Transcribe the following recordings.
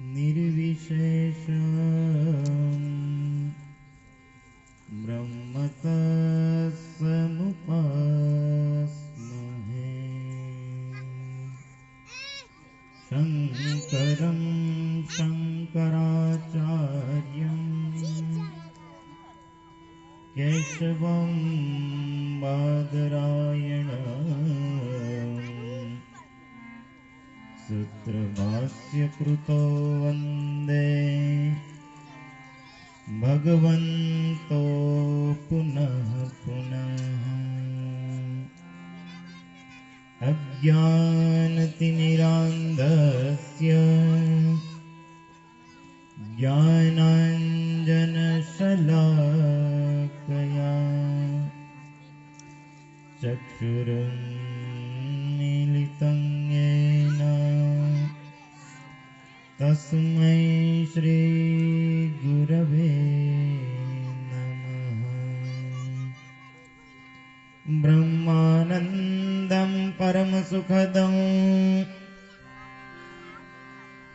निर्विशेषम्। ब्रह्मतस्समुपास्महे शङ्करं शङ्कराचार्यम् केशवं बादरायण सूत्रभाष्यकृतो वन्दे। भगवन्तो पुनः पुनः। अज्ञानतिमिरान्धस्य ज्ञानाञ्जनशलाकया। चक्षुरुन्मीलितं तस्मै श्रीगुरवे नमः। ब्रह्मानन्दं परमसुखदं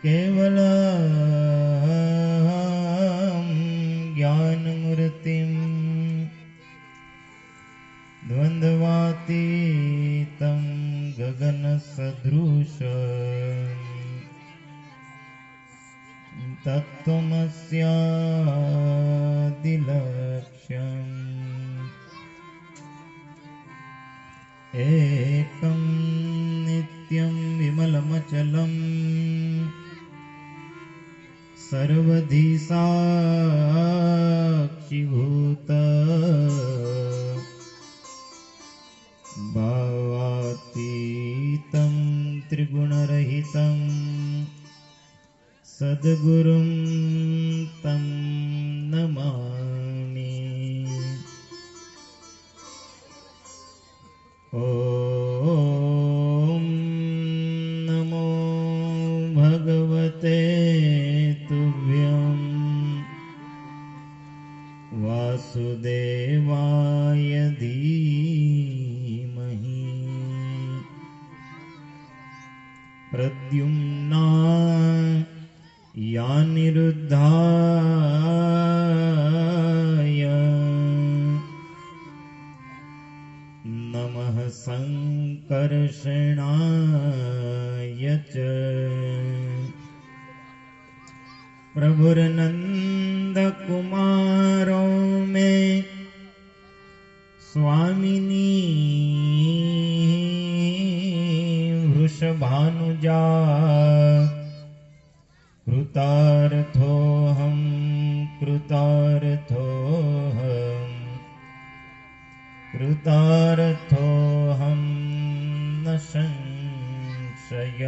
केवलं ज्ञानमूर्तिम् द्वन्द्वातीतं गगनसदृश तत्त्वमस्यादिलक्ष्यम् एकं नित्यं विमलमचलम्। सर्वधि साक्षिभूत भावातीतं त्रिगुणरहितं सद्गुरुं तं नमामि। ॐ नमो भगवते तुभ्यं वासुदेवाय यानिरुद्धाय नमः सङ्कर्षणाय च। प्रभुर्नन्दकुमारो मे स्वामिनी वृषभानुजा। कृतार्थोऽहं कृतार्थोऽहम् कृतार्थोऽहं न संशय